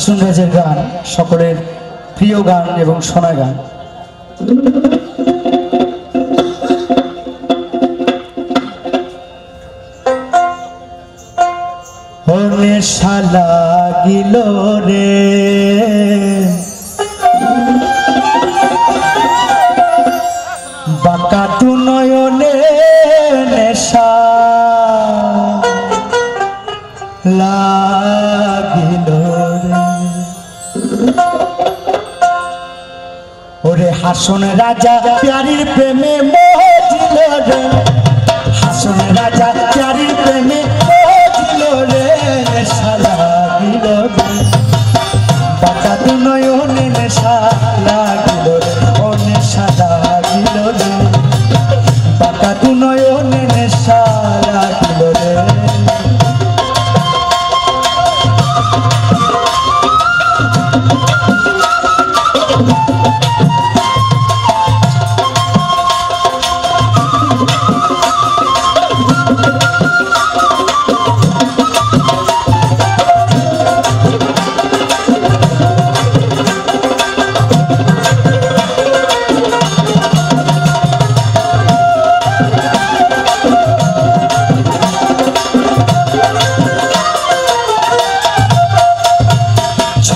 হাসুন রাজের গান সকলের প্রিয় গান এবং শোনা গান। হনে শালা রে। বাঁকা তু নয়নে নেশা লাগিল হাসন রাজা, প্যারির প্রেমে মোহিল রে। হাসন রাজা, প্যারির প্রেমে মোহিল রে। নেশা লাগিল রে। বাঁকা তু নয়নে নেশা লাগিল রে। ও নেশা লাগিল রে। বাঁকা তু নয়নে নেশা লাগিল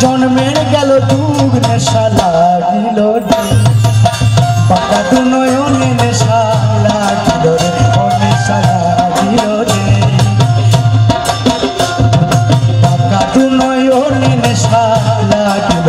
জন্মের গেল দুগ নেশা লাগিল বাঁকা দু নয়নে নেশা লাগিল রে ও নেশা লাগিল রে। বাঁকা দু নয়নে নেশা লাগিল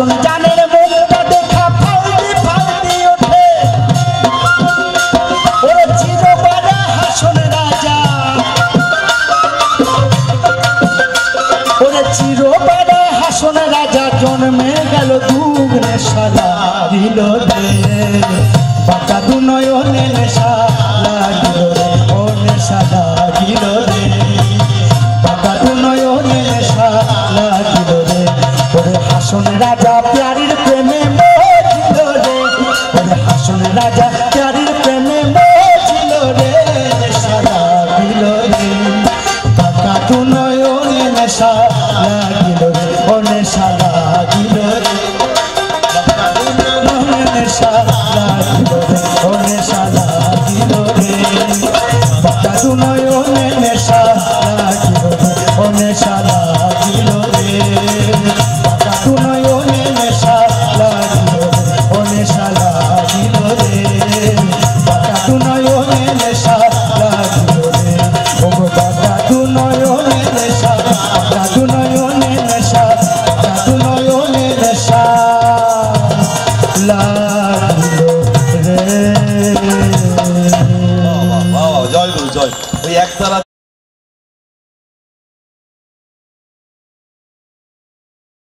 ওরে that job. ওই একতলা